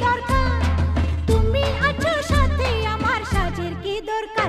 দরকার? তুমি আছো সাথে আমার সাজের কি দরকার?